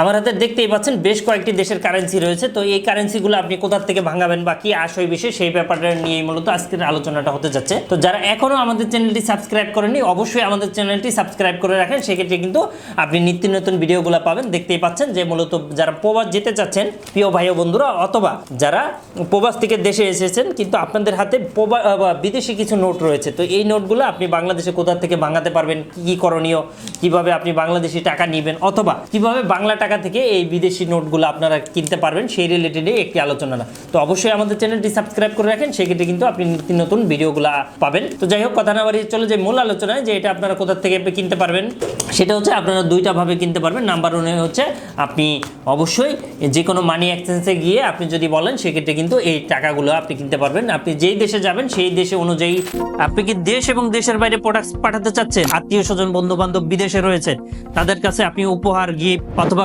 আমার হাতে দেখতেই পাচ্ছেন বেশ কয়েকটি দেশের কারেন্সি রয়েছে। তো এই কারেন্সিগুলো আপনি কোথার থেকে ভাঙাবেন বা কি আসয় বিষয় সেই ব্যাপারটা নিয়েই মূলত আজকের আলোচনাটা হতে যাচ্ছে। তো যারা এখনও আমাদের চ্যানেলটি সাবস্ক্রাইব করেনি অবশ্যই আমাদের চ্যানেলটি সাবস্ক্রাইব করে রাখেন। সেক্ষেত্রে কিন্তু আপনি নিত্য নতুন ভিডিওগুলো পাবেন। দেখতেই পাচ্ছেন যে মূলত যারা প্রবাস যেতে চাচ্ছেন, প্রিয় ভাই বন্ধুরা, অথবা যারা প্রবাস থেকে দেশে এসেছেন, কিন্তু আপনাদের হাতে বিদেশি কিছু নোট রয়েছে। তো এই নোটগুলো আপনি বাংলাদেশে কোথা থেকে ভাঙাতে পারবেন, কি কি করণীয়, কীভাবে আপনি বাংলাদেশি টাকা নেবেন, অথবা কীভাবে বাংলা টাকা থেকে এই বিদেশি নোটগুলো আপনারা কিনতে পারবেন, সেই রিলেটেডে একটি আলোচনা না। তো অবশ্যই আমাদের চ্যানেলটি সাবস্ক্রাইব করে রাখেন, সেক্ষেত্রে কিন্তু আপনি নিত্য নতুন ভিডিওগুলো পাবেন। তো যাই হোক, কথা না বাড়িয়ে চলে যে মূল আলোচনায়, যে এটা আপনারা কোথা থেকে কিনতে পারবেন, সেটা হচ্ছে আপনারা দুইটা ভাবে কিনতে পারবেন। নাম্বার ওয়ানে হচ্ছে, আপনি অবশ্যই যে কোনো মানি এক্সচেঞ্জে গিয়ে আপনি যদি বলেন, সেক্ষেত্রে কিন্তু এই টাকাগুলো আপনি কিনতে পারবেন। আপনি যেই দেশে যাবেন, সেই দেশে অনুযায়ী আপনি কি দেশ এবং দেশের বাইরে প্রোডাক্ট পাঠাতে চাচ্ছেন? আত্মীয় স্বজন বন্ধু বান্ধব বিদেশে রয়েছে, তাদের কাছে আপনি উপহার গিফট অথবা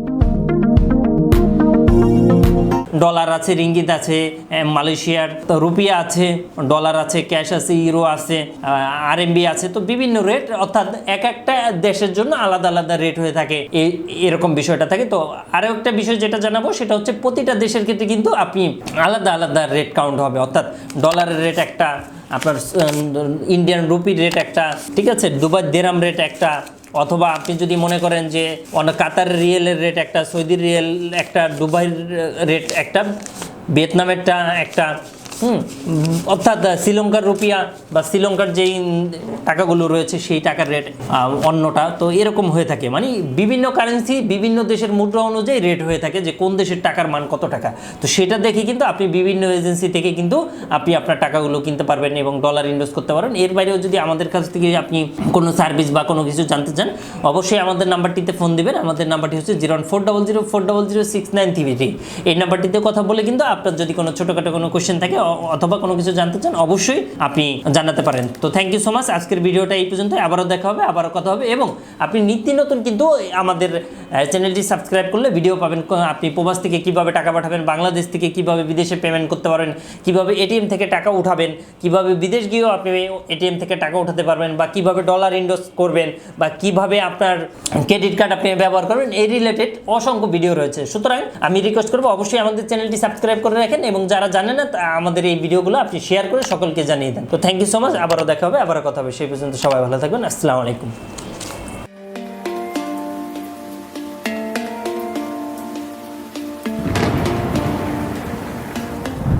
ডলার আছে, রিঙ্গিত আছে মালয়েশিয়ার রুপিয়া আছে, ডলার আছে, ক্যাশ আছে, ইউরো আছে আরএমবি আছে, তো বিভিন্ন রেট, অর্থাৎ এক একটা দেশের জন্য আলাদা আলাদা রেট হয়ে থাকে এরকম বিষয়টা থাকে। তো আরও একটা বিষয় যেটা জানাব, সেটা হচ্ছে প্রতিটা দেশের ক্ষেত্রে কিন্তু আপনি আলাদা আলাদা রেট কাউন্ট হবে, অর্থাৎ ডলারের রেট একটা, আপনার ইন্ডিয়ান রুপির রেট একটা, ঠিক আছে, দুবাই দেরাম রেট একটা অথবা আপনি যদি মনে করেন যে কাতার রিয়েলের রেট একটা সৌদির রিয়েল একটা দুবাইয়ের রেট একটা ভিয়েতনামেরটা একটা অর্থাৎ শ্রীলঙ্কার রুপিয়া বা শ্রীলঙ্কার যেই টাকাগুলো রয়েছে সেই টাকার রেট অন্যটা, তো এরকম হয়ে থাকে। মানে বিভিন্ন কারেন্সি বিভিন্ন দেশের মুদ্রা অনুযায়ী রেট হয়ে থাকে যে কোন দেশের টাকার মান কত টাকা। তো সেটা দেখে কিন্তু আপনি বিভিন্ন এজেন্সি থেকে কিন্তু আপনি আপনার টাকাগুলো কিনতে পারবেন এবং ডলার ইনভেস্ট করতে পারেন এর বাইরেও যদি আমাদের কাছ থেকে আপনি কোনো সার্ভিস বা কোনো কিছু জানতে চান, অবশ্যই আমাদের নাম্বারটিতে ফোন দিবেন। আমাদের নাম্বারটি হচ্ছে zero four double zero four double zero six nine three এই নাম্বারটিতে কথা বলে কিন্তু আপনার যদি কোনো ছোটোখাটো কোনো কোয়েশ্চেন থাকে অথবা কোনো কিছু জানতে চান, অবশ্যই আপনি জানাতে পারেন। তো থ্যাংক ইউ সো মাচ আজকের ভিডিওটা এই পর্যন্ত আবারও দেখা হবে, আবারও কথা হবে এবং আপনি নিত্য নতুন কিন্তু আমাদের চ্যানেলটি সাবস্ক্রাইব করলে ভিডিও পাবেন আপনি প্রবাস থেকে কীভাবে টাকা পাঠাবেন, বাংলাদেশ থেকে কীভাবে বিদেশে পেমেন্ট করতে পারবেন, কীভাবে এটিএম থেকে টাকা উঠাবেন, কীভাবে বিদেশ গিয়েও আপনি এটিএম থেকে টাকা উঠাতে পারবেন বা কীভাবে ডলার ইনভেস্ট করবেন বা কীভাবে আপনার ক্রেডিট কার্ড আপনি ব্যবহার করবেন, এই রিলেটেড অসংখ্য ভিডিও রয়েছে। সুতরাং আমি রিকোয়েস্ট করব, অবশ্যই আমাদের চ্যানেলটি সাবস্ক্রাইব করে রাখেন এবং যারা জানে না, তা আমাদের এই ভিডিওগুলো আপনি শেয়ার করে সকলকে জানিয়ে দেন। তো থ্যাংক ইউ সো মাচ আবারও দেখা হবে, আবারও কথা হবে, সেই পর্যন্ত সবাই ভালো থাকবেন, আসসালামু আলাইকুম।